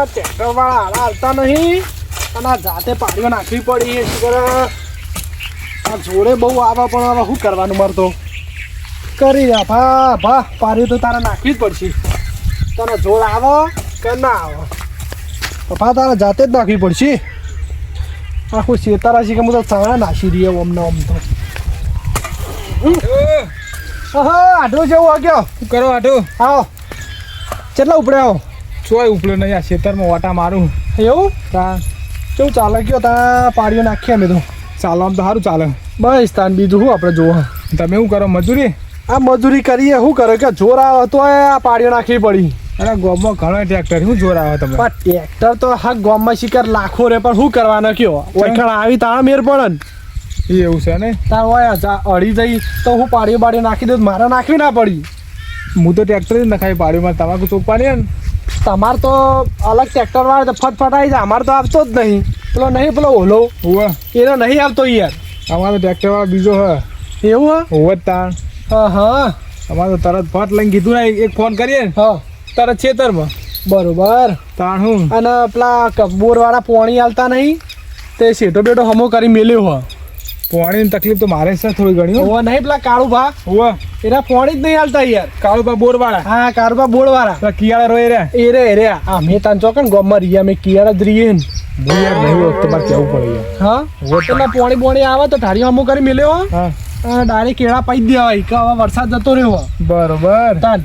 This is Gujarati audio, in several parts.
આ ટ્રેક્ટર વાળા હાલા હાલતા નહીં. અને આ જાતે પાડીઓ નાખવી પડી એ શું કરે? આ જોડે બહુ આવે પણ હવે શું કરવાનું મારતો કરી જા ભા ભા પાડી તો તારે નાખવી જ પડશે. તને જોડ આવો કે ના આવો? ભા તારે જાતે જ નાખવી પડશે. આખું શેતારા છે કે હું તો ચાણા નાખી દઈએ ઓમને ઓમ તો. આટલું જેવું વાગ્યો શું કરો આઢો આવો. કેટલા ઉપડે આવો? ચોય ઉપલો નહીં આ ખેતરમાં વાટા મારું. એવું? તા કેવું ચાલે? કયો તા પાડીઓ નાખીએ અમે તો. ચાલો આમ તો સારું ચાલે. બસ તાન બીજું શું આપણે જોવા? તમે શું કરો મજૂરી? આ મજૂરી કરીએ શું કરો? કે જોર આવે તો આ પાડીઓ નાખવી પડી. અરે ગોમમાં ઘણા ટ્રેક્ટર શું જોર આવે તમે પણ ટ્રેક્ટર તો હા ગોમમાં શિકાર લાખો રે પણ શું કરવાના કયો? ઓળખાણ આવી તાણ મેર પડે ને એવું છે ને? તાર હોય અડી જઈ તો હું પાડીઓ બાડીઓ નાખી દઉં મારે નાખવી ના પડી. હું તો ટ્રેક્ટર જ નખાઈ પાડ્યું તમાકુ ચોપવાની ને? તમાર તો અલગ ટ્રેક્ટર વાળા તો આવી જાય. અમારે તો આવતો જ નહીં. પેલો નહીં પેલો ઓલો. હોવે. એનો નહીં આવતો યાર. અમારો ટ્રેક્ટર વાળો બીજો હ. એવું હોવે જ તાણ. હા હા. અમારે તો તરત ફટ લઈને કીધું ને એક ફોન કરીએ ને હા. તરત છેતરમાં બરોબર. તાણ હું. અને પેલા બોર વાળા પોણી આવતા નહીં. તે શેઠો બેટો હમો કરી મેલ્યો હો. પાણીની તકલીફ તો મારે છે થોડી ઘણી ઓ હોવા નહીં પેલા કાળુભા. ભા એના પોણી જ નહીં હાલતા યાર. કાળુભા બોરવાળા. હા કાળુભા બોરવાળા. પેલા કિયાળા રોય રહ્યા. એ રે રે. આ મેં તાન ચોકન ગોમમાં રહ્યા મેં કિયાળા જ રહીએ ને. હું યાર નહીં હોત તમારે કેવું પડે યાર. હા? પેલા પોણી બોણી આવે તો ધારી અમુક કરી મેલ્યો હો. ડાયરેક્ટ કેળા પાઈ દેવા દેવાય કે હવે વરસાદ જતો રહ્યો બરોબર. તાન.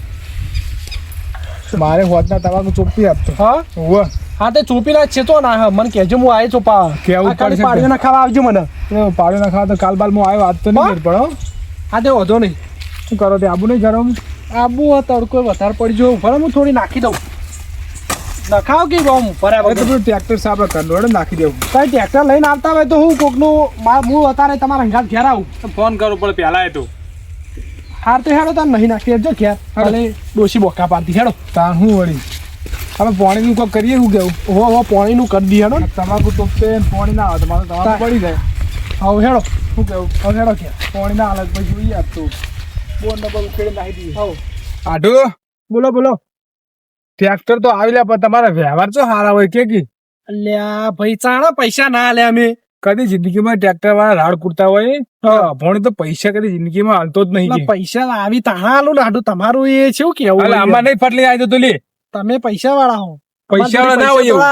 મારે હોતના તમાકુ ચોપી આપતો હા? હોવે હા તે ચોપીલા છે તો ના હા મને કહેજો હું આય ચોપા કેવું પડશે પાડીઓ ના ખાવા આવજો મને. એ પાડ્યો ના ખાવા તો કાલ બાલ હું આવ્યો વાત તો નહીં પડો. હા તે વધો નહીં. શું કરો તે આબુ નહીં કરો આબુ આ તડકો વધારે પડી જો ભલે હું થોડી નાખી દઉં. નખાવ કે બહુ બરાબર તો ટ્રેક્ટર સાફ કંડોળે નાખી દેવું. કઈ ટ્રેક્ટર લઈને આવતા હોય તો હું કોકનું મા- હું અત્યારે તમારા હંગાત ઘેર આવું. ફોન કરું પણ પહેલા એ તો. હાર તો હેડો તાર નહીં નાખી દેજો ઘેર. ભલે ડોશી બોકા પાડતી હેડો. તાર હું વળી? હવે પાણીનું કોક કરીએ શું કેવું? હો હો પાણીનું કરી દઈએ હેડો. ને તમાકુ ને પાણી ના આવે તો મારે તમાકુ પડી જાય. હવે હેડો. શું કેવું? હવે હેડો કે. પાણી ના હાલત પછી જોઈએ તો. બોર નંબર ઉકેડી નાખી દઈએ. હવ. આઢુ. બોલો બોલો. ટ્રેક્ટર તો આવી લ્યા પણ તમારા વ્યવહાર તો સારા હોય કે કી? અલ્યા ભાઈ ચાણા પૈસા ના લે અમે. કદી જિંદગીમાં ટ્રેક્ટર વાળા રાડ કુરતા હોય? ભણી તો પૈસા કદી જિંદગીમાં હાલતો જ નહીં પૈસા આવી તાણા હાલું નાડું તમારું એ છે કેવું આમાં નહીં ફટલી આવી તો લે. તમે પૈસા વાળા હો પૈસા વાળા ના હોય એવું.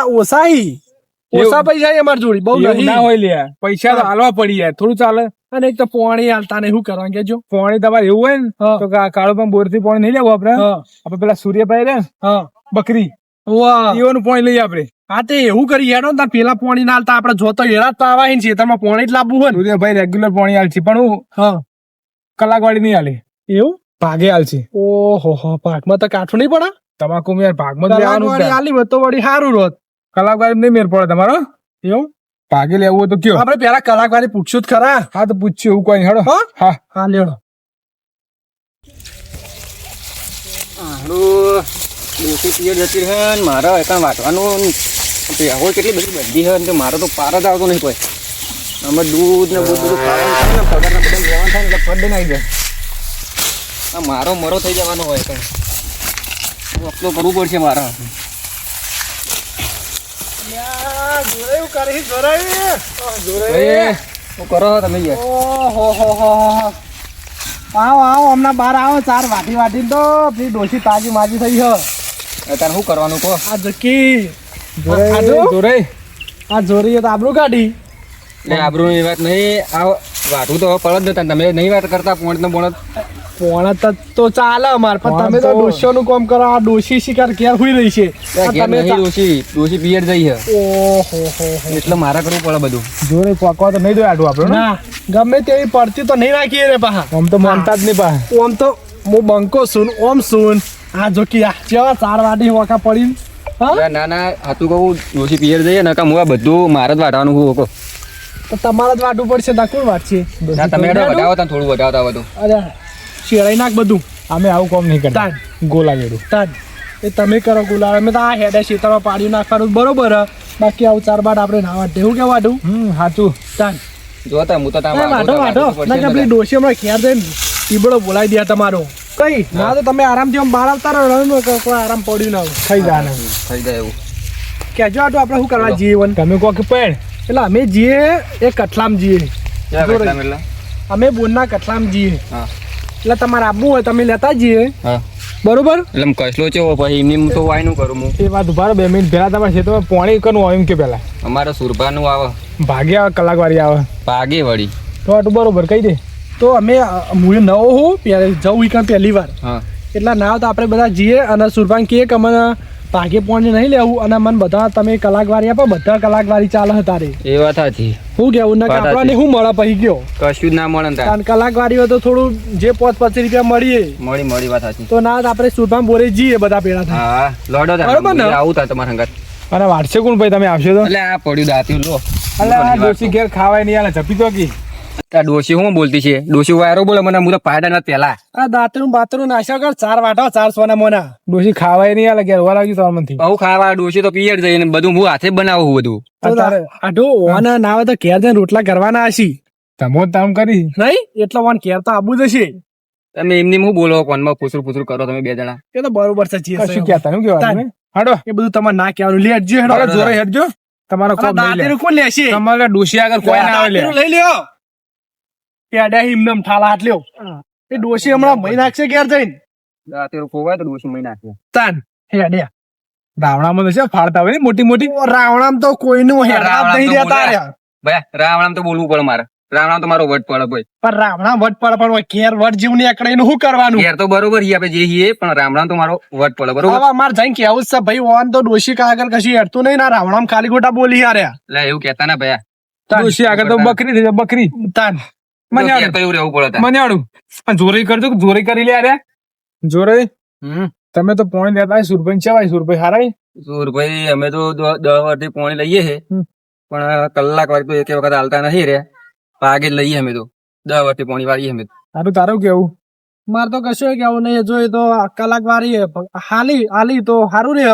ઓછા પૈસા અમાર જોડી બહુ ના હોય લે પૈસા તો હાલવા પડી જાય થોડું ચાલે. અને એક તો પોણી હાલતા ને શું કરવા કેજો? પોણી તમારે એવું હોય ને તો કાળો પણ બોરથી પોણી નહીં લેવું આપડે આપડે પેલા સૂર્યભાઈ રે બકરી. એવાનું પાણી લઈએ આપડે હા તે એવું કરી હેડો ને પેલા પોણી ના હાલતા. આપડે જોતો એડા તો આવા છે ને પોણી જ લાવવું હોય ને. સૂર્યભાઈ રેગ્યુલર પાણી હાલ છે પણ હું કલાક વાળી નહીં હાલે. એવું? ભાગે હાલ છે ઓહો હો પાકમાં તો કાઠું નહીં પડે? તમાકુ યાર ભાગમાં જ લેવાનું છે. આલી હોત તો વળી સારું રોત કલાક વાળી નહીં મેર પડે તમારો? એવું? ભાગે લેવું હોય તો કયો? આપણે પેલા કલાક વાળી પૂછ્યું જ ખરા. હા તો પૂછ્યું એવું કોઈ હેડો. હા? હા. લેડો. હારું પિયર જતી રહે ને મારે એકાણ વાટવાનું કેટલી બધી બધી હે ને મારો તો પાર જ આવતો નહીં કોઈ. અમે દૂધ ને બધું બધું ખાવાનું ને પગાર બધા લેવાનું થાય ને એટલે ફડ નાખી જાય. આ મારો મરો થઈ જવાનો હોય કઈ. વસ્તુ કરવું પડશે મારે કરી તમે. આવો આવો હમણાં બહાર આવો ચાર વાટી વાટી તો પેલી ડોસી તાજી માજી થઈ હ. તારે શું કરવાનું કહો? આ જકી. જોરાઈ, આ જોરીએ તો આબરૂ કાઢી. આબરું એ વાત નહીં. આ વાટું તો પડત જતા તમે નહીં વાત કરતા પોણત ને પોણત. પોણા તો તો ચાલે અમાર પણ તમે તો તો- ડોસીઓ નું કામ કરો આ ડોસી શિકાર ઘેર હુઈ રહી છે? તમે ડોસી ડોસી પિયર જઈ છે. ઓહો હો હો. એટલે મારે કરવું પડે બધું. જોરાઈ પાકવા તો નહીં દો આડું આપડે ના. ગમે તેવી પડતી તો નહીં નાખીએ રે પાહા. આમ તો માનતા જ નહીં પા ઓમ તો હું બંકો સુન ઓમ સુન. આ જો કે આ જેવા ચાર વાડી વાકા પડી ના ના હતું કહું ડોસી પિયર જઈએ ને કામ હું આ બધું મારે જ વાટવાનું હું કહું તો તમારે જ વાટવું પડશે ના કોણ વાટ છે તમે વટાવો થોડું વટાવતા બધું અરે શેરાઈ નાખ બધું. અમે આવું કામ નહીં કરતા. ગોલા જેડું તાન. એ તમે કરો ગુલાબ અમે તો આ હેડે શીતળમાં પાડી નાખવાનું. બરોબર. બાકી આવું ચાર બાદ આપણે ના વાટે હું કેવા વાટું હમ સાચું તાન. જોતા હું તો તા વાટો વાટો ના કે પેલી ડોશી હમણાં ખેર જઈને ટીબડો બોલાવી દે તમારો. કઈ? ના તો તમે આરામથી આમ બહાર આવતા રહો. કોઈ આરામ પડ્યું ના થઈ જાય ને. થઈ જાય એવું. કહેજો આટલું આપણે શું કરવા જઈએ તમે કહો કે પણ. એટલે અમે જીએ એ કઠલામ જીએ? અમે બોનના કઠલામ જીએ. હા. એટલે તમારે આવવું હોય તમે લેતા જઈએ. હા. બરોબર? એટલે કસલો છે પછી એમની હું તો વાયનું કરું હું. એ વાત ઊભા બે મિનિટ. પહેલા તમારે ખેતરમાં પોણી કરવું એમ કે પેલા અમારે સુરભાનું આવે. ભાગે આવે કલાક વાળી આવે. ભાગે વળી. તો આટલું બરોબર કહી દે. તો અમે હું નવો હું જવું વીકણ પહેલી વાર. હા. એટલા ના આવતા તો આપણે બધા જઈએ અને સુરભાન કહે કે અમને ભાગે પોણ નહીં લેવું અને મને બધા તમે કલાકવારી આપો બધા કલાકવારી ચાલે તારે. એ વાત સાચી. હું કેવું? ને. આપણને શું મળે પછી ગયો કશું ના મળે. કારણ કલાક હોય તો થોડું જે પાંચ પચીસ રૂપિયા મળીએ. મળી મળી વાત સાચી. તો ના આપણે સુરભામ બોરે જઈએ બધા પેલા થાય. હા લોડો. બરોબર ને? આવું તાર તમારા સંગાત. અને વાટશે કોણ ભાઈ તમે આવશો તો? એટલે આ પડ્યું દાતી લો. અલે આ ડોસી ઘેર ખાવાય નહીં આલે જપી તો કી. આ ડોશી હું બોલતી છે? ડોશી વાયરો બોલે મને હું તો પાડા ના પેલા. આ દાંતરું બાતરું નાશા કર ચાર વાટો ચાર સોના મોના. ડોસી ખાવાય નહીં આલે ઘેરવા લાગ્યું તમારા મનથી બહુ ખાવા ડોશી તો પિયર જઈએ ને બધું હું હાથે બનાવું બધું. આટો ઓના ના હોય તો ઘેર જઈને રોટલા કરવાના હશી. તમો તામ કરી. નહીં? એટલો ઓન ઘેર તો આબુ જ હશે. તમે એમની હું બોલો કોનમાં પૂછરું પૂછરું કરો તમે બે જણા. એ તો બરોબર છે જી કશું કહેતા હું કહેવાય તમે હાડો. એ બધું તમારે ના કહેવાનું. લે હટજો હેડો. જોરે હેડજો. તમારો કોણ લેશે? તમારે ડોસી આગળ કોઈ ના આવે લે. લઈ લ્યો. પેડા હિમનમ ઠાલા હાથ લ્યો. એ ડોશી હમણાં મહી નાખશે ઘેર જઈને. દાંતેરું ખોવાય તો ડોશી મહી નાખશે. તાન હેડ્યા રાવણામાં તો છે ફાળતા હોય ને મોટી મોટી. રાવણામ તો કોઈનું જ નહીં દેતા રહ્યા. ભાઈ રાવણામ તો બોલવું પડે મારે. રાવણા તો મારો વટ પડે ભાઈ. પણ રાવણા વટ પડે પણ ઘેર વટ જીવની એકડે શું કરવાનું? ઘેર તો બરોબર આપણે જે છીએ પણ રામણામ તો મારો વટ પડે બરોબર? હવે મારે જઈને કેવું છે ભાઈ ઓન તો ડોશી કા આગળ કશી હેડતું નહીં ના રાવણામ ખાલી ખોટા બોલી હાર્યા. એટલે એવું કહેતા ના ભાઈ ડોશી આગળ તો બકરી થઈ બકરી. તાન મને ઘેર આવડું તો એવું રહેવું પડે તાર. પણ જોરી કરજો જોરી કરી લે અરે. જોરે? તમે તો પોણી લેતા સુરભાઈ ચેવાય સુરભાઈ હારાય. સુરભાઈ અમે તો દસ વર્ષથી પોણી લઈએ છે. પણ કલાક વાર તો એક વખત હાલતા નથી રે. પાગે લઈએ અમે તો. દસ વર્ષથી પોણી વાળીએ અમે તારું તારું કેવું? મારે તો કશું કેવું નહીં જો એ તો કલાક વાળી હે. હાલી હાલી તો સારું રે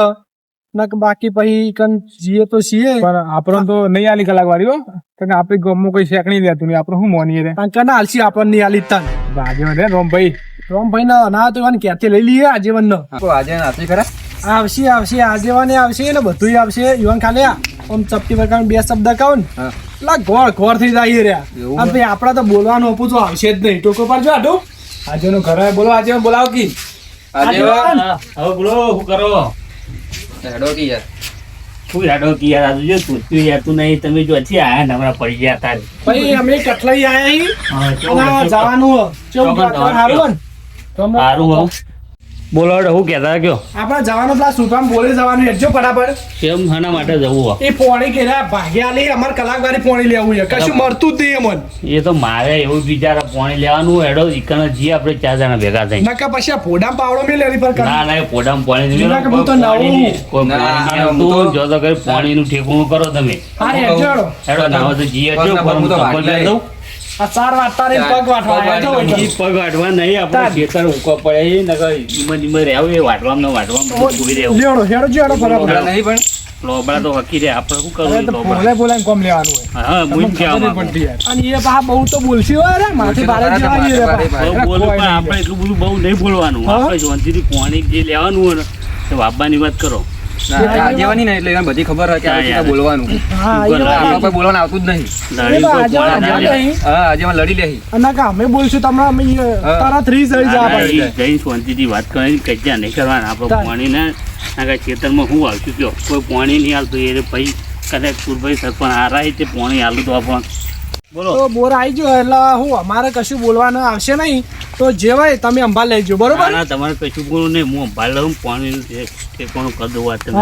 નક બાકી પછી કન જીએ તો છીએ. પણ આપણો તો નહીં આલી કલાક વાળી હો. કારણ કે આપણી ગામમાં કોઈ શેકણી લેતું નહીં આપણે શું મોનીએ રે? કારણ કે ના હાલસી આપણને નહીં આલી તન. ભાગે રે રોમભાઈ રોમભાઈ. ના ના તો એને ક્યાંથી લઈ લઈએ આજીવન નો તો આજે નાતી ખરા? આવશે આવશે આજીવન આવશે ને બધું આવશે. યુવાન ખાલી આમ ચપટી વરકાણ બે શબ્દ કહું ને. એટલા ઘોર ઘોર થઈ જાય રહ્યા ભાઈ આપડા તો બોલવાનું આપું તો આવશે જ નહીં. ટોકો પર જો આટું આજે નું ઘર બોલો આજે બોલાવો કી. આજે હવે બોલો શું કરો? હેડો કી યાર. શું યાડો કે યાર આજુ જો પૂછ્યું યાર તું નહીં તમે જો હજી આયા ને હમણાં પડી ગયા તારે. ભાઈ અમે કટલાઈ આયા હી? જવાનું? તો અમે- સારું હો. બોલો હું કહેતા કયો આપણે જવાનું પેલા સુભાન બોલે જવાનું? હેડજો ફટાફટ. કેમ હના માટે જવું એ પોણી કે ભાગ્યા લે અમાર કલાકવારી પોણી લેવું છે. કશું મળતું જ નહીં અમને એ તો મારે એવું વિચાર પાણી લેવાનું હેડો ઈકણ જી આપણે ચાર જણા ભેગા થઈ નકા પછી આ પોડામ પાવડો મે લેવી પર ના ના પોડામ પોણી પાણી નહીં ના, હું તો નવું. કોઈ ના, નહીં. હું તો- જો તો કરી પાણીનું ઠેકણું કરો તમે. હા હેડો. હેડો નાવા તો જી બસ પર હું તો વાગી દઉં આ ચાર વાટતા પગ વાટવા પગ વાટવા નહીં આપણે ખેતર ઊંકો પડે રહેવું એ વાટવામાં ને વાટવામાં જોઈ રહેવું. લેવડો હેડો ફટાફટ હેડો નહીં પણ લોબડા તો હકી રે આપણે શું કરવું બોલે બોલે કોમ લેવાનું હોય. હા તમને કે અને એ બહુ તો બોલશી હોય રે માથે બારે જેવા રે પા. પણ આપણે એટલું બધું બહુ નહીં બોલવાનું. હા? આપણે શાંતિથી પાણી જે લેવાનું હોય ને તે વાપવાની વાત કરો. આજેવાની ને. એટલે બધી ખબર હોય આ બોલવાનું. હા એ વાત આમાં કોઈ બોલવાનું આવતું જ નહીં. લડી તો કોઈ આજે પાણી ના આજે લે. નહીં. હા આજે અમે લડી લેહી અને કે અમે બોલશું તમને અમે તરત રીસ આવી જા ના, ભાઈ ઈ જઈને શાંતિથી વાત કરવાની કજ્જા નહીં કરવાના. આપણે તાન. ના ખેતરમાં હું આવશું કયો? કોઈ પાણી નહીં આવતું એ ભાઈ કદાચ કુરભાઈ સરપંચ હારાય તે પાણી હાલું તો આપણે બોલો. બોર આવી ગયો એટલે હું અમારે કશું બોલવાનું આવશે નહીં. તો જેવાય તમે અંબાલ લેજો બરોબર? ના, તમારે કશું બોલું નહીં હું ભાઈ લઉં પાણી એ કોણ કરી દઉં વાત તમે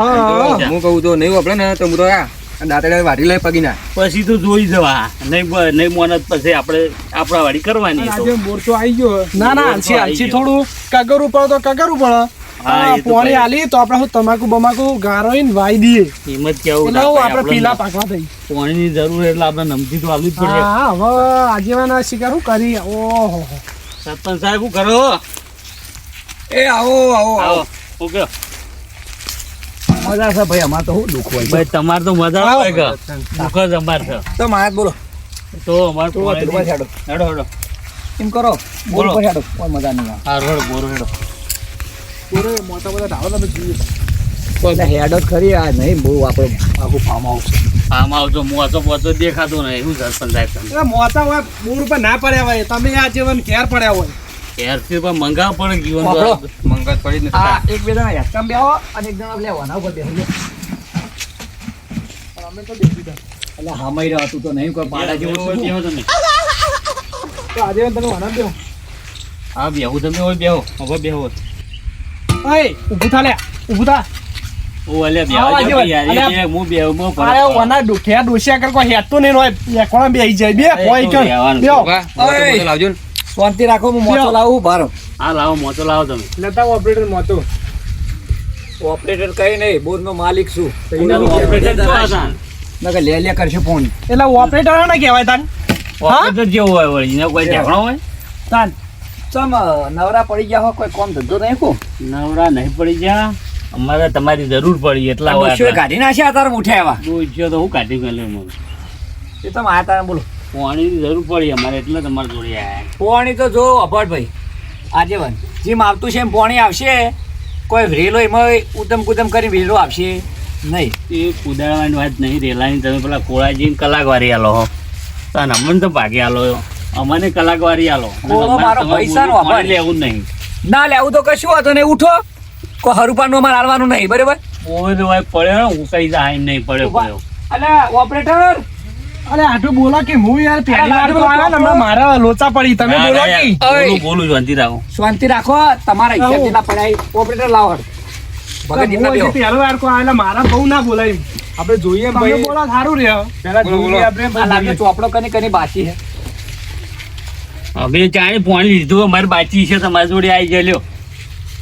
હું. કહું તો નહીં વાપરે ને તો હું તો આ દાંતડા વાડી લઈ પગી ના પછી તો જોઈ જવા. નહીં નહીં મોનત પછી આપણે આપણા વાડી કરવાની. આજે બોર તો આવી ગયો. ના ના આલસી ગયો. થોડું. કગરવું પડે તો કગરવું પડે પોણી. આલી તો આપણે હું તમાકુ બમાકુ ગારોઈન વાઈ દઈએ. એમ જ કેવું એટલે ના આપણે પીલા પાકવા થઈ પોણીની જરૂર એટલે આપણે નમતી તો આલવું જ પડે. હા હવે આજેવાના શિકાર હું કરી ઓહો સરપંચ સાહેબ હું કરો? એ આવો આવો આવો. ઓકે મજા છે ભાઈ અમાર તો શું દુઃખ હોય ભાઈ તમારે તો મજા આવે કે? દુઃખ જ અમાર છે. તો મારા બોલો. તો અમાર તો હેડો. હેડો હેડો. એમ કરો. બોલો. છાડો હેડો. કોઈ મજા નહીં આવે. હા હેડો બોરો હેડો. બોરો મોટા બધા ઢાળો તમે જોઈએ. એટલે હેડો જ ખરી આ નહીં બહુ આપણે આખું ફાર્મ હાઉસ આમાં આવજો મોચો બોચો દેખાતો નહીં શું સરપંચ સાહેબ તમે મોતા હોય મૂળ ઉપર ના પડ્યા હોય તમે આ જીવન ઘેર પડ્યા હોય. ઘેરથી પણ મંગા પણ જીવન મંગા પડી નથી આ એક બે જણા હેડકામ બેહો અને એક જણા લેવાના ઉપર બેહો. અમે તો બેસી ગયા. એટલે હામાઈ રહ્યો તું તો નહીં કોઈ પાડા જેવું બેહો? તમે. તો આજે તમે વાના બેહો. હા બેહો તમે હોય બેહો. હવે બેહો. ઓય ઊભું થા લે ઊભું થા. ઓ અલે આવા બેહો જેવા. યાર અલ્યા. એ હું બેહું હું અરે વના ડોખ્યા ડોસ્યા કર કોઈ હેતું નહીં હોય એકોણા બેહી જાય બે કોઈ તો કણ. રહેવાનું. બેહો. ઓય. શાંતિ રાખો હું મોચો લાવું ભારો હા લાવો મોચો લાવો તમે. નતા ઓપરેટર મોતો ઓપરેટર કઈ નહીં બોર નો માલિક છું. ઓપરેટર. લે લે કરશે ફોન એટલે ઓપરેટર ના કહેવાય તાન ઓપરેટર જેવો હોય વળી. એને કોઈ ઢેકણો હોય? તાન ચમ નવરા પડી ગયા હો કોઈ કોમ ધંધો નહીં કો નવરા નહીં પડી જા અમારે તમારી જરૂર પડી એટલા કાઢી નાખ્યા તારે ઉઠ્યા એવા? ડોશીઓ તો હું કાઢી મેલ્યો મને એ તો મારા તારે બોલો. પાણીની જરૂર પડી અમારે એટલે તમારે જોડે આવ્યા પોણી તો જો અભટભાઈ આજે વન. જેમ આવતું છે એમ પોણી આવશે. કોઈ રેલો એમાં ઉદમ કુદમ કરી વેલો આવશે નહીં. એ કુદાડવાની વાત નહીં રેલાની તમે પેલા કોળાજીને કલાકવારી આલો હો. તાન અમને તો ભાગે આલો અમને કલાકવારી આલો. મારો પૈસાનો લેવું નહીં. ના લેવું તો કશું વાંધો નહીં. ઉઠો. કોઈ હરુપાનું અમારે હાલવાનું નહીં બરાબર? ઓય તો ભાઈ પડ્યો હું કઈ જાય નહીં પડ્યો પડ્યો અલે ઓપરેટર અરે આટલું બોલા કે હું યાર પહેલી વાર તો આવ્યા ને હમણાં મારા લોચા પડી. તમે બોલો કે? બોલું બોલું શાંતિ રાખો. શાંતિ રાખો તમારા હિસાબથી જેટલા પડાય ઓપરેટર લાવો. ભગત હું જેટલા બેહો. પહેલો વાર કો આવેલા મારા બહુ ના બોલાય. આપણે જોઈએ તમે બોલા સારું રહ્યો. પેલા જોઈએ આપણે આ લાગે ચોપડો કને કને બાકી હે હવે ચાય પોણી લીધું અમારે બાચી છે તમારી જોડે આવી જાય લ્યો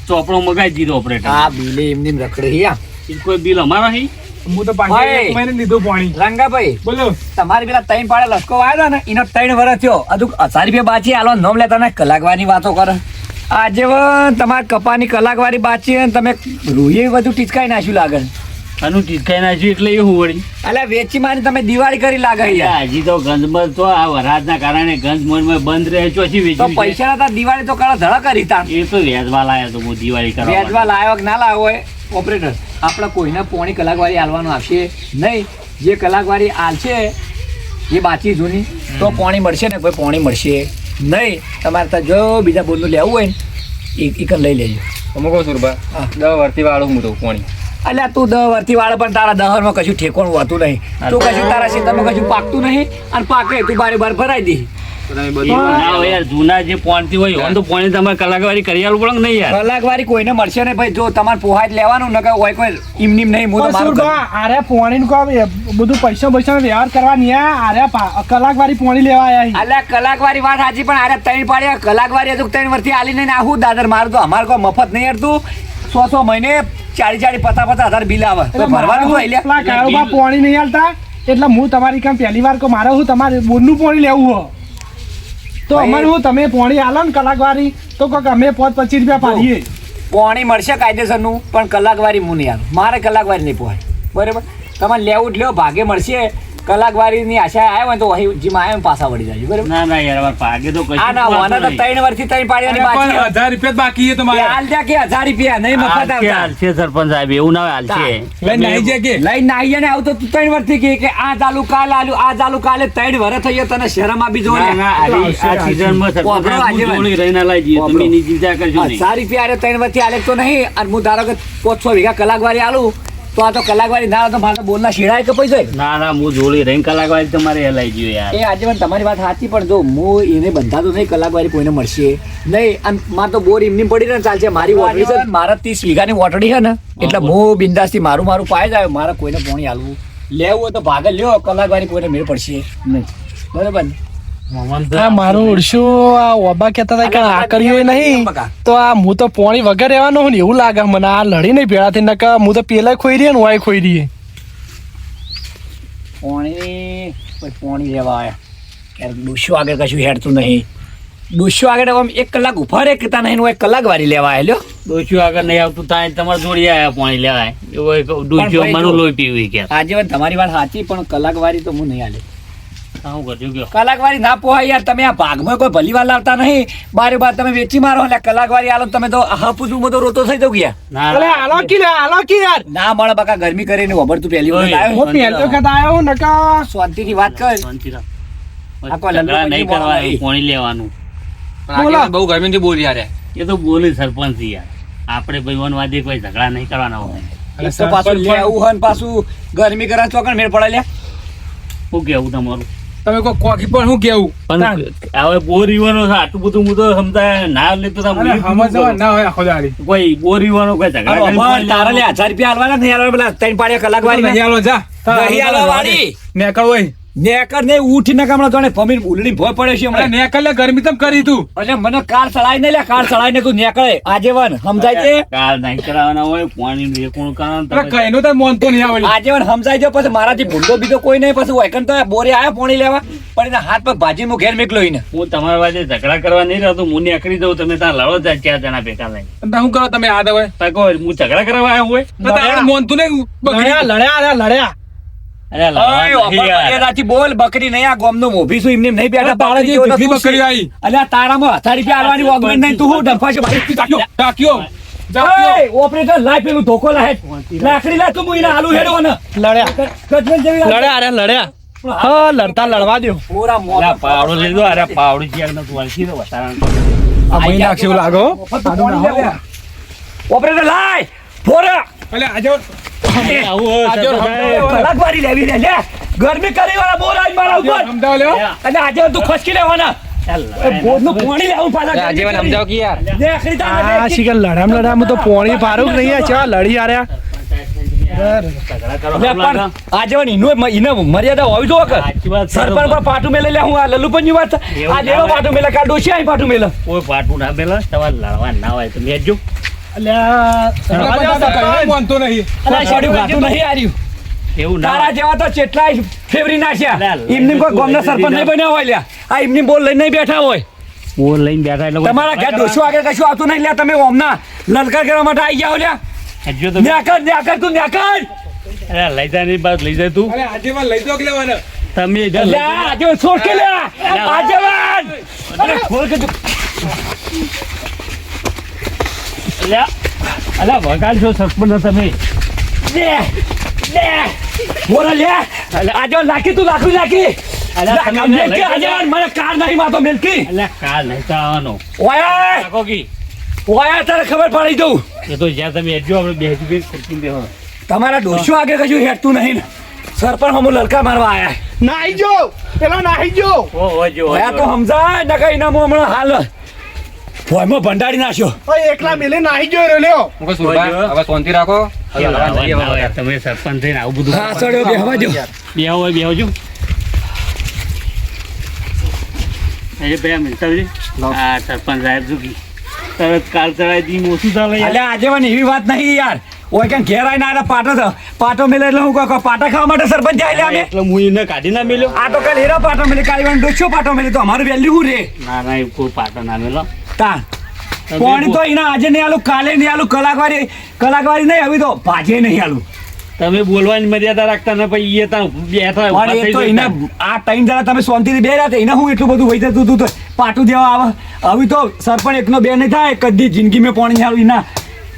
ચોપડો મગાઈ દીધો ઓપરેટર આ બિલે એમની એમ રખડે હિયા કોઈ બિલ અમારા હી? હું તો પાંચ મહિને લીધું પાણી. રંગાભાઈ બોલો. તમારી પેલા ત્રણ પાડે લસકો આવ્યો ને એનો ત્રણ વર્ષ થયો. હજુ હજાર રૂપિયા બાચી આલો નોમ લેતા ને કલાકવાની વાતો કરે. આજે તમારા તમારે કપાની કલાકવારી બાચી અને તમે રૂએ બધું ટીચકાઈ નાખ્યું લાગે. આનું ટીચકાઈ નાખ્યું એટલે એવું વળી. એટલે વેચી મારી તમે દિવાળી કરી લાગે હજી તો ગંજમાં તો આ વરાજના કારણે ગંજ મનમાં બંધ રહે ચોથી હજી વેચી પૈસા હતા દિવાળી તો કાળા ધડા કરી તા એ તો વેજવા લાયા તો હું દિવાળી કરવા વેજવા લાયો કે ના લાયો હોય? ઓપરેટર આપણે કોઈને પોણી કલાકવાળી આલવાનું આપશે નહીં. જે કલાકવાળી આલશે એ બાકી જૂની. તો પોણી મળશે ને કોઈ પોણી મળશે નહીં. તમારે ત્યાં જો બીજા બોલનું લેવું હોય ને એ કન લઈ લેજો. અમુક સુરભા. દસ વર્ષથી વાળું હું તો પાણી. અલ્યા તું દહ વર્ષથી વાળ પણ તારા દહરમાં કશું ઠેકોણું હોતું નહીં. તું કશું તારા સીતામાં કશું પાકતું નહીં અને પાકે તું બારે બાર ભરાઈ દે. જૂના જે પોણતી હોય તો પોણી તમારે કલાકવારી કરી આલવું પડે નહીં યાર? કલાકવારી કોઈને મળશે ને ભાઈ જો તમારે પોહાઈ જ લેવાનું ન હોય કોઈ ઇમનીમ નહીં હું તો મારું આરે પોણી નું કામ બધું પૈસા પૈસા વ્યવહાર કરવાની આરે પા- કલાક વાળી પોણી લેવા આયા અલ્યા કલાકવારી વાત સાચી પણ આરે ત્રણ પાડ્યા કલાકવારી હજુ ત્રણ વર્ષથી આલી નહીં આવું દાદર મારું તો અમારે કોઈ મફત નહીં હતું સો સો મહિને ચાળી ચાળી પતા પતા હજાર બિલ આવે. તો ભરવાનું હોય લે કાળુબા પોણી નહીં આલતા એટલે હું તમારી કામ પહેલી વાર કહું મારે હું તમારે બોરનું પોણી લેવું હો તો અમારે હું તમે પોણી આલો ને કલાક તો કોક અમે પોત પચીસ રૂપિયા પાડીએ. પોણી મળશે કાયદેસરનું પણ કલાકવારી હું નહીં આલું. મારે કલાકવારી નહીં પોહાય બરાબર? તમારે લેવું જ લ્યો ભાગે મળશે. કલાકવારીની આશા આવ્યો તો અહીં જેમ આવ્યો પાછા વળી જાય બરાબર ના ના યાર પાગે તો કશું ના ના વાના તો. ત્રણ વર્ષથી ત્રણ પાડવાની બાકી પણ હજાર રૂપિયા બાકી છે તમારે હાલ જા કે હજાર રૂપિયા નહીં મફત આવતા હાલ છે સરપંચ સાહેબ એવું ના હાલ છે લઈ નાઈ જા કે લઈ નાઈ ને આવતો તું ત્રણ વર્ષથી કહે કે આ ચાલુ કાલ આલુ આ ચાલુ કાલે ત્રણ વર્ષ થઈ ગયો તને શરમ આપી જો ના, ના, આ- સીઝનમાં સરપંચ. જોડે રહીને લાવી દઈએ. તમે એની ચિંતા કરજો નહીં. હજાર રૂપિયા આરે ત્રણ વર્ષથી આલે તો નહીં અને હું ધારો કે પાંચ છ વીઘા કલાકવારી આલું તો આ તો કલાકવારી ના આવે તો મારે તો બોલના શેડાય કપાઈ જાય ના ના હું જોડી રહીને કલાક વાળી તમારે હલાઈ ગયો યાર. એ આજે પણ તમારી વાત સાચી પણ જો હું એને બંધાતો નહીં કલાકવારી કોઈને મળશે નહીં. અને મારે તો બોર એમની પડી ને ચાલશે. મારી વોટડી છે મારા ત્રીસ વીઘાની વોટડી છે ને એટલે હું બિંદાસથી મારું મારું પાય જાય મારે કોઈને પોણી હાલવું લેવું હોય તો ભાગ લ્યો લ્યો કલાકવારી કોઈને મેળ પડશે. નહીં. બરાબર ને? આ મારું ઉડશું આ ઓબા કેતા હતા કે આ કર્યું નહીં. તો આ હું તો પોણી વગર રહેવાનો હું ને એવું લાગે મને આ લડી નહીં ભેળા થઈ નકર હું તો પેલા ખોઈ રહી ને વાય ખોઈ રહી પોણી પોણી લેવા આવ્યા ક્યારેક આગળ કશું હેડતું નહીં. ડૂસ્યો આગળ આમ એક કલાક ઊભા રે કે નહીં હું એક કલાક વારી લેવા આવ્યો ડોશીઓ આગળ નહીં આવતું ત્યાં તમારે જોડી આવ્યા પાણી લેવાય એવો ભાઈ મનું લોહી પીવી કે. આજે તમારી વાત સાચી પણ કલાક વારી તો હું નહીં હાલે. કરજો કલાકવારી ના પોહાય યાર તમે આ ભાગમાં કોઈ ભલી વાર લાવતા નહીં. બારે બાર તમે વેચી મારો એટલે કલાકવારી આલો તમે તો હપું હું બધો રોતો થઈ ના. અલે કી લે કી યાર. ના મળે બકા ગરમી કરીને વબર તું પહેલી વખત આવ્યો. હું પહેલી વખત આવ્યો નકા. શાંતિથી વાત કર. શાંતિ રાખ. આ કોઈ ઝઘડા નહીં કરવા કોણી લેવાનું. બોલા. બહુ બહુ ગરમીથી બોલ યાર. એ તો બોલે સરપંચ યાર. આપણે ભાઈવાનવાદી કોઈ ઝઘડા નહીં કરવાના હોય. તો પાછું લેવું હોય પાછું ગરમી કરા ચોકણ મેળ પડે લે. શું કેવું તમારું? તમે કોઈ કોકી પણ શું કેવું? હવે બોર ઈવાનો છે આટલું બધું હું તો સમજાય ના લેતો સમજવા ના હોય આખો દાડી. કોઈ બોર ઈવાનો કોઈ તારા લે. હજાર રૂપિયા આલવાના નહીં આલવાના પેલા ત્રણ પાડ્યા કલાક વાળી નહીં આલો જા. નહીં આલવા વાળી. નેકળ હોય નેકર ને ઉઠી ને હમણાં જોણે ફમીને ઉલડી ભોય પડે છે હમણાં. નેકળ લે ગરમી તમ કરી તું. એટલે મને કાર ચડાઈ ને લે કાર ચડાઈ ને તું નેકળે. આજીવન સમજાય છે? કાર નહીં કરાવવાના હોય પાણી વેકુણ કરવાનું અરે તમે. કઈનું તો મોનતો નહીં આવડ્યું આજીવન સમજાય છે? પછી મારાથી ભૂંડો બીજો કોઈ નહીં પછી વૈકન તો બોરે આયા પોણી લેવા. પણ એના હાથ પર ભાજી હું ઘેર મેકલો ઈને. હું તમારા વાજે ઝઘડા કરવા નહીં રહેતો હું નીકળી દઉં તમે ત્યાં લડો ત્યાં ચાર જણા ભેગા લઈને. શું કરો તમે આ દવે હું ઝઘડા કરવા આવ્યો હોય? તો મોનતું નહીં લડ્યા લડ્યા. બોલ બકરી નહીં આ ગોમનો મોભી છું એમને નહીં બેઠા છે. બકરી આવી. અલ્યા તારામાં હજાર રૂપિયા આલવાની વગમેન્ટ નહીં તું હું ડંફા છે ભાઈ ઓપરેટર લાય પેલું ધોકો લાય. લાકડી લાય તું મુઈના આલુ હેડો ને લડ્યા. ગજમેન્ટ જેવી લડ્યા અરે લડ્યા. હા લડતા લડવા દો પૂરા મોં. પાવડો લઈ દો અરે પાવડો ચેક નો તું અલસી દો વધારાનું. આ મહી નાખશે લાગો. ઓપરેટર લાય ફોરા. એટલે આજે આવું હોય, આ જો સરપંચ. કલાક વાળી લેવી લે લે. ગરમી કરી વાળા બોર આજ મારા ઉપર. સમજાવ લ્યો અને આજે તું ખસકી લેવાના. પાણી પોણી પણ મર્યાદા હોવી જો સરપંચ પર પાટું મેલે લે હું આ લલ્લુપનની વાત. આ ના પાટું મેલે કા ડોશી પાટું મેલે? કોઈ પાટું ના પેલા તમારે લડવા ના હોય તો મેજો. અલ્યા કઈ મોનતો નહીં. અલા છોડ્યું ગાતું નહીં આર્યું એવું તારા જેવા તો ચેટલાય ફેવરી નાખ્યા. લા, લા, એમની કોઈ ગામના સરપંચ નહીં બન્યા હોય લ્યા. આ એમની બોલ લઈને નહીં બેઠા હોય. બોર લઈને બેઠા એટલે તમારા ઘર ઝઘડા આગળ કશું આવતું નહીં લ્યા. તમે ઓમના લલકાર કરવા માટે આવી જાઓ લ્યા. ન્યાકર ન્યાકર તું ન્યાકર. અરે લઈ જા નહીં બાદ લઈ જા તું. અરે આજે પણ લઈ દો કે લેવાના? તમે જા આજે છોડ કે લ્યા. આજેવાન અરે ખોલ કે તું. લ્યા. અલા વગાડ છો સરપંચ તમે. લે લે. બોલા લે. આજે લાખી તું લાખી લાખી. મને કાર નહીં માતો મેલકી. અલ્યા કાલ નહીં તો આવવાનો ઓયા! કાકો ઓયા તારે ખબર પડી દઉં. એ તો જ્યાં તમે હેડજો આપણે તમારા ડોશો આગળ કશું હેઠતું નહીં ને. સરપંચ હમું લલકા મારવા આયા. નાહી જો પેલા નાહી જો ઓ હોજો ઓયા તો સમજાય ને કઈ ના હમણાં હાલ ભોયમાં ભંડારી નાખ્યો. ઓય એકલા મેલે નાહી જો રે લ્યો. મુકો કહું હવે શાંતિ રાખો. તમે સરપંચ થઈને આવું બધું હા ચડ્યો બેહવા જો બેહો હોય બેહો જો એ બે મિનિટ આવજે. આ સરપંચ સાહેબ ઝૂકી તરત કાલ ચડાવી દી ઓછું ચાલે. અલ્યા આજે મને એવી વાત નહીં યાર. ઓય કે ઘેર આવીને આને પાટો થ- પાટો મેલે એટલે હું કહું કે પાટા ખાવા માટે સરપંચ જાય લે અમે. એટલે હું એને કાઢી ના મેલ્યો. આ તો કાલ હેરા પાટો મેલે કાલ વાન ડોશો પાટો મેલે? તો અમારું વેલ્યુ હું રે ના ના કોઈ પાટો ના મેલો. તા. કોણી તો એના આજે નહીં આલું કાલે નહીં આલું કલાકવારી કલાકવારી નહીં આવી તો ભાજે નહીં આલું. તમે બોલવાની મર્યાદા રાખતા ને પછી એ ત્યાં બેઠા પણ એ તો એને આ ટાઈમ જરા તમે શાંતિથી બે રહ્યા એને હું એટલું બધું વહી જતું હતું તો પાટું દેવા આવે. હવે તો સરપંચ એકનો બે નહીં થાય કદી જિંદગી મેં પાણી આવું એના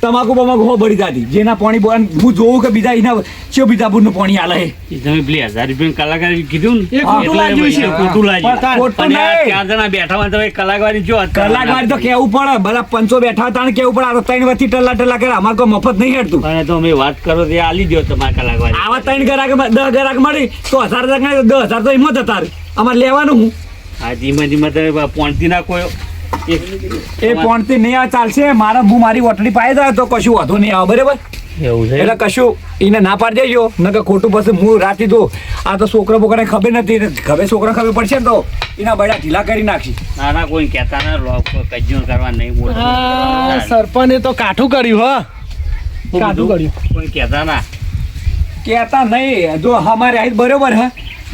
તમાકુ બમાકુ હો ભરી દાદી જેના પાણી બોલ હું જોઉં કે બીજા એના ચો બીજાપુરનું પાણી આલે તમે પેલી હજાર રૂપિયા કલાકારી કીધું ને? ખોટું લાગ્યું છે. ખોટું લાગ્યું. ખોટું નહીં. ચાર જણા બેઠા હોય તો કલાકવારી જો કલાકવારી તો કેવું પડે? બધા પંચો બેઠા હતા કેવું પડે? આ ત્રણ વર્ષથી ટલ્લા ટલ્લા કરે અમારે કોઈ મફત નહીં હેડતું. અને તો અમે વાત કરો તે આલી દો તમારા કલાકવારી આવા ત્રણ ગ્રાહક દસ ગ્રાહક મળી તો હજાર દસ હજાર તો હિંમત હતા. અમારે લેવાનું હું. આ ધીમે ધીમે તમે પોણતી નાખો એ એ પોણથી નહીં આ ચાલશે. મારા હું મારી વટડી પાય જાય તો કશું વાંધો નહીં આવે બરાબર? એટલે કશું એને ના પાડી દેજો. નકર ખોટું પછી હું રાતી તો આ તો છોકરા બોકરાને ખબર નથી. ને છોકરા ખબર પડશે ને તો એના બડા ઢીલા કરી નાખી ના ના કોઈ કહેતા ના લો કજ્જું કરવા નહીં બોલ. સરપંચે તો કાઠું કર્યું હા. કાઠું કર્યું. કોઈ કહેતા ના. કહેતા નહીં. જો અમારે અહીં બરોબર હે.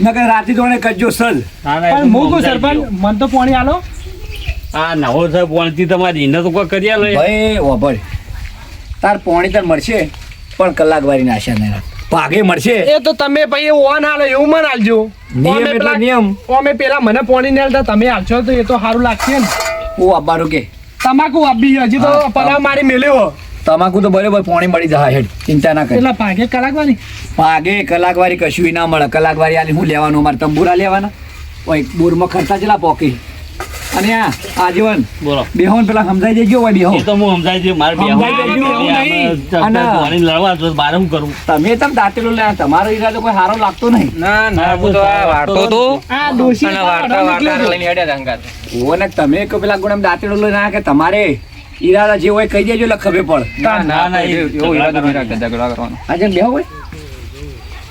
નકર રાતી જોડે કજ્જો સલ. પણ સમજાઈ સરપંચ મન તો પાણી આલો. આ નવો સાહેબ પોણતી તમારી એને તો કોઈ કરી લઈ. ભાઈ ઓભળ તાર પોણી તાર મળશે પણ કલાક વારી આશા નહીં ભાગે મળશે. એ તો તમે ભાઈ ઓન હાલો એવું મને હાલજો. નિયમ ઓમે એટલે પેલા- નિયમ. ઓમે પેલા મને પોણી ને હાલતા તમે હાલશો તો એ તો સારું લાગશે ને. ઓ આપવાનું કે. તમાકુ આપી હજી તો પલાવ મારી મેલ્યો. તમાકુ તો બરોબર પોણી મળી જાય હેડ. ચિંતા ના કરે. એટલે ભાગે કલાકવાની ભાગે કલાકવારી કશું ના મળે. કલાકવારી આલી હું લેવાનું અમારે તંબુરા લેવાના. ઓય બોરમાં ખર્ચા ચલા પોકી? અને આ આજીવન બોલો. બેહોન પેલા સમજાઈ દેજો હોય બેહો એ તો હું સમજાઈ છે મારે બે સમજાય આવું દેજો, એટલે આમાં નહીં. ચક્કર અને- પાણી લડવા તો બારે હું કરું. તમે તમ દાંતેલો લે તમારો ઈરાદો કોઈ સારો લાગતો નહીં. ના ના હું તો આ વાર્તો તો આ દોષી અને વાર્તા વાર્તા લઈને હેડ્યા હતા અંગાત. ને તમે કહો પેલા ગુણ દાંતેલો લઈને આવ્યા કે તમારે ઈરાદા જે હોય કહી દેજો એટલે ખબર પડે. ના ના ના, એવું ઈરાદો નહીં રાખતા ઝઘડા કરવાનો. આજે બેહો હોય.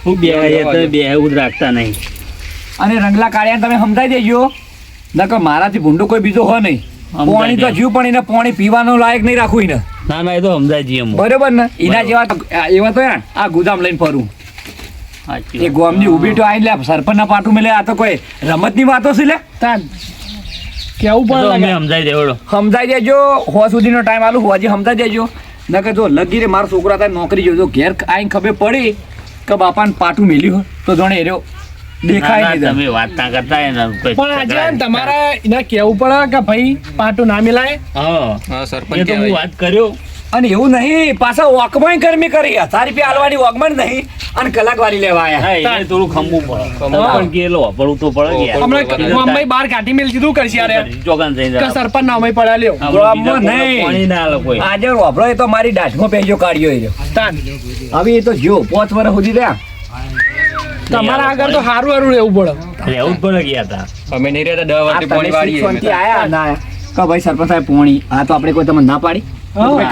હું બે તો બે એવું રાખતા નહીં. અને રંગલા કાળિયા તમે સમજાઈ દેજો. નકર મારાથી ભૂંડો કોઈ બીજો હોય નહીં. પોણી તો જીવ પણ એને પોણી પીવાનું લાયક નહીં રાખવું એને. ના ના એ તો સમજાય છે બરોબર ને? એના જેવા એવા તો યાર આ ગુદામ લઈને ફરું. એ. ગોમની ઊભી તો આઈ લે સરપંચ ના પાટું મેલે આ તો કોઈ રમતની વાતો છે લે તા કેવું પણ સમજાય દેવડો સમજાઈ દેજો હો સુધીનો ટાઈમ આલું હોજી સમજાઈ દેજો. નકર જો લગી રે મારો છોકરા તા નોકરી જોજો ઘેર આઈને ખબર પડી કે બાપાને પાટું મેલ્યું તો જોણે એર્યો દેખાય ના, ના, નહીં તમે વાત ના કરતા એના પણ આજે તમારે એને કેવું પડે કે ભાઈ પાટું ના મિલાય. હા. હા સરપંચ તો હું. વાત કર્યો. અને એવું નહીં પાછા વોકમાં ગરમી કરી. હજાર રૂપિયા હાલવાની વોકમાં નહીં અને લેવા આયા. હા થોડું ખમવું પડે. પણ તો પડે હમણાં બહાર કાઢી મેલ કીધું કરશે યાર. ચોકાન થઈને કે સરપંચ ના અમે પડ્યા લ્યો. આપણે બીજા ગામમાં કોઈ નહીં. પાણી ના આલે કોઈ. આજે વાપરો એ તો મારી દાઢમાં પેજો કાઢ્યો એ તાન. હવે એ તો જો પાંચ વર્ષ સુધી રહ્યા. તમારા આગળ તો સારું સારું રહેવું પડે. રહેવું જ પડે ગયા હતા. અમે નહીં રહેતા દસ આ પોણી વાળી આયા? ના. આયા? કે ભાઈ સરપંચ સાહેબ પોણી. આ તો આપણે કોઈ તમને ના પાડી?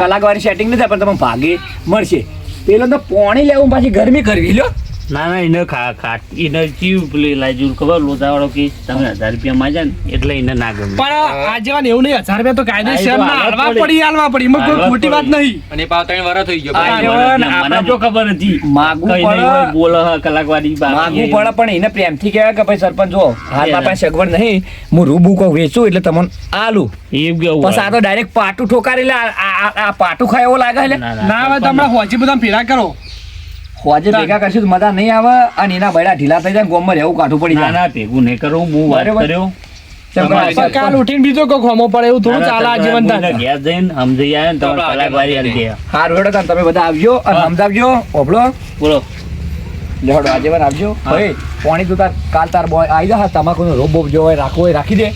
કલાક વાળી સેટિંગ નથી થાય, પણ તમને ભાગે મળશે. પેલો તો પોણી લેવું પાછી ગરમી કરવી લ્યો. ના ના એને ખા ખા એને ચીવ પેલી લાજુ ખબર લોધાવાળો કે તમે હજાર રૂપિયા માંગ્યા ને એટલે એને ના ગમે. પણ આ જેવા એવું નહીં હજાર રૂપિયા તો કાયદેસર ના હાલવા પડી. હાલવા પડી. એમાં કોઈ ખોટી વાત નહીં. અને એ ત્રણ વર્ષ થઈ ગયો. મને તો ખબર હતી માગું પડે. બોલો હા, કલાકવારી પડે પણ એને પ્રેમથી કહેવાય કે ભાઈ સરપંચ જો હાલ પાસે સગવડ નહીં હું રૂબુ કો વેચું એટલે તમને આલું. એમ કેવું બસ આ તો ડાયરેક્ટ પાટું ઠોકારી લે આ- આ આ પાટું ખાય એવો લાગે એટલે ના હવે તમે હોજી બધા ફેરા કરો. હોજે ભેગા કરશું તો મજા નહીં આવે અને એના બૈડા ઢીલા થઈ જાય ગોમમાં રહેવું કાઠું પડી જાય. ના ભેગું નહીં કરું હું વાત કર્યો. કેમ કે તમારી પણ કાલ ઉઠીને બીજો કોઈ ખોમો પડે એવું થોડું ચાલે જીવન ઘેર જઈને સમજી આવ્યો ને તો તમારે આપણે કલાકવારી આગળ હાલી દે. હારું હેડો તાન તમે બધા આવજો અને સમજાવજો. ઓભળો બોલો. લેવડો આજે વાર આવજો. ભાઈ પાણી તો તાર કાલ તાર બોય આવી જા તમાકુનો રોબ બોબ જો હોય રાખવો હોય રાખી દે.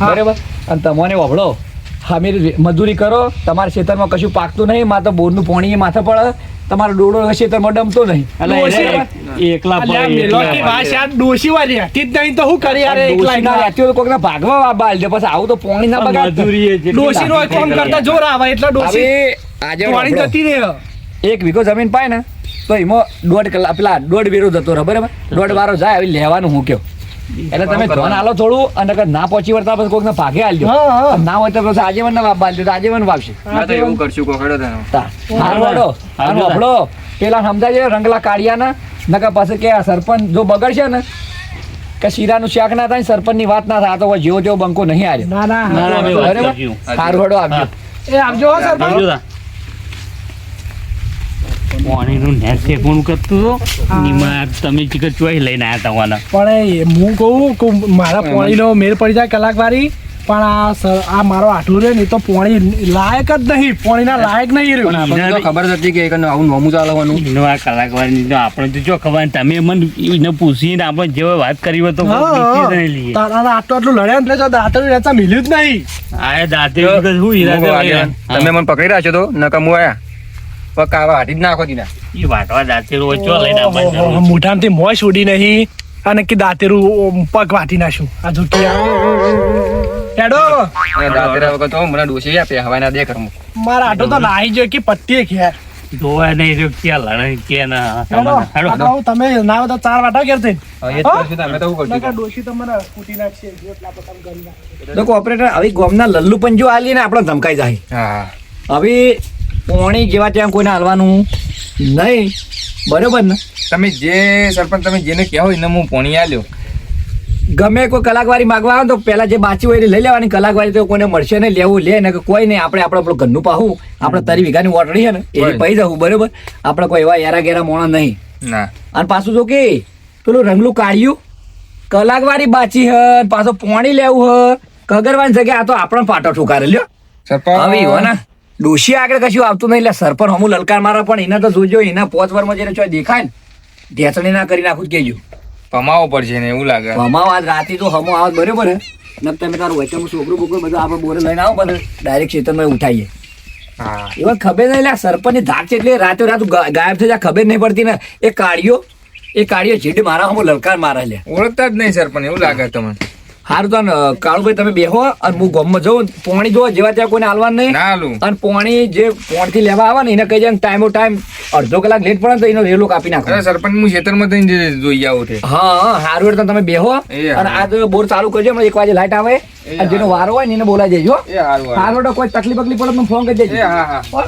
બરોબર? અને તમને ઓભળો હા મજૂરી કરો. તમારા ખેતરમાં કશું પાકતું નહીં માત્ર બોરનું પાણી એ માથે પડે. તમારો ડોડો ખેતરમાં ડમતો નહીં. એટલે એકલા ડોશી વાળી હતી જ નહીં તો શું કરી યાર એકલા ના રાત્યો તો કોકના ભાગવા વાબા દે પછી આવું તો પોણી ના બગાડ ડોશી નો લાગી કરતા. જોર આવે એટલે હવે ડોશી આજે પાણી જતી રહે. એક વીઘો જમીન પાય ને તો એમાં દોઢ કલાક પેલા દોઢ વેરો જતો રહે બરાબર? દોઢ વારો જાય આવી લેવાનું હું કયો? એટલે તમે ધોન આલો થોડું અને ના પહોંચી વળતા પછી કોઈક ભાગે આલજો. ના હોય તો પછી આજીવન ના વાપ આલજો આજે આજીવન વાપશે. એવું કરશું કોકડો હારવાડો અને વાપરો. પેલા સમજાય છે રંગલા કાઢિયાના નકર પાસે કે આ સરપંચ જો બગડશે ને કે શીરાનું શાક ના થાય સરપંચની વાત ના થાય તો જેવો જેવો તેવો બંકો નહીં આવે ના ના. ના ના વાળો આવજો. એ આપજો સરપંચ. પાણીનું નેટ છે કરતું હતું? એમાં તમે ચિકન ચોઈ લઈને આવ્યા હતા પણ હું કહું કે મારા પોણીનો મેળ પડી જાય કલાક વારી પણ આ આ મારો આટલું રે ને તો પોણી લાયક જ નહીં પોણીના લાયક નહીં રહ્યું. આપણને તો ખબર હતી કે એક આવું નોમું ચાલવાનું. એનો આ કલાકવારની તો આપણે તો જો ખબર તમે મને એને પૂછીને આપણે જેવો વાત કરી હોય તો તારા આટલું આટલું લડ્યા ને એટલે જો દાંતરું મિલ્યું જ નહીં. આ એ દાંતે શું ઈરાદે. તમે મને પકડી રાખ્યો તો નકમ હું આયા. પગ આવા હાટી જ નાખો દીધા. એ વાટવા દાંતેરું હોય ચો લઈને આવવાની મોઢામાંથી મોં ઉડી નહીં અને કે દાંતેરું પગ વાટી નાખશું આ જો કે હેડો. વગર તો મને ડોસી આપે હવાના દે કરમું મારા આટો તો નાહી ગયો કે પટ્ટીએ ઘેર જોવાય નહીં રહ્યો ક્યાં લડે કે ના. હેડો. હેડો આ તો તમે ના તો ચાર વાટા ઘેર એ તો અમે તો શું નકર કરશું કૂટી નાખશે એટલા બધા કરી નાખશે. લોકો ઓપરેટર આવી ગોમના લલ્લુ પણ જો આલીએ ને આપણે ધમકાઈ જાય. હા. હવે પોણી જેવા ત્યાં કોઈને હાલવાનું નહીં. બરોબર ને? તમે જે સરપંચ તમે જેને કહો એને હું પોણી આલ્યો. ગમે કોઈ કલાકવારી માગવા આવે તો પેલા જે બાચી હોય એ લઈ લેવાની. કલાકવારી તો કોઈને મળશે ને લેવું લે. ને કે કોઈ નહીં આપણે આપણે આપણું ઘરનું પાહું. આપણે તરી વીઘાની ઓટડી છે ને એ પહી જવું બરોબર? આપણે કોઈ એવા યારા ગેરા મોણા નહીં. ના. અને પાછું જો કે પેલું રંગલું કાઢ્યું કલાકવારી બાચી હ પાછું પોણી લેવું હ. કગરવાની જગ્યાએ આ તો આપણને પાટો ઠુકારે લ્યો. હવે ને. ડોશી આગળ કશું આવતું નહીં એટલે સરપંચ હમું લલકાર મારા પણ એના તો જોજો એના પોચ વારમાં જઈને ચોય દેખાય ને ઢેસણી ના કરી નાખું જ કેજો પમાવો પડશે ને એવું લાગે. પમાવો આજ રાતે તો હમો આવત બરોબર હે? ને તમે તારું વચ્ચે છોકરું બોકરું બધું આપણે બોરે લઈને આવો બધું ડાયરેક્ટ ખેતરમાં ઉઠાઈએ. હા. એવા ખબર નહીં લે સરપંચની ધાક છે એટલે રાતે રાત ગાયબ થઈ જાય ખબર નહીં પડતી ને. એ કાઢ્યો એ કાઢ્યો જીડ મારા હમો લલકાર મારા લે. ઓળખતા જ નહીં સરપંચ એવું લાગે તમને. હારું તો કાળુભાઈ તમે બેહો અને હું ગામમાં જઉં પોણી જોવા જેવા ત્યાં કોઈને હાલવાનું નહીં. હાલું. અને પોણી જે પોણથી લેવા આવે ને એને કહી જાય ટાઈમો ટાઈમ અડધો કલાક લેટ પડે તો એનો રેલો કાપી નાખો સરપંચ હું ખેતરમાં થઈને જ જોઈ આવું છે હા હારું એટલે તમે બેહો. અને આ તો બોર ચાલુ કરજો એક વાગે લાઈટ આવે. અને જેનો વારો હોય ને એને બોલાવી દેજો. હારું કોઈ તકલીફ બકલીફ પડે તો ફોન કરી દેજો. હા. હો?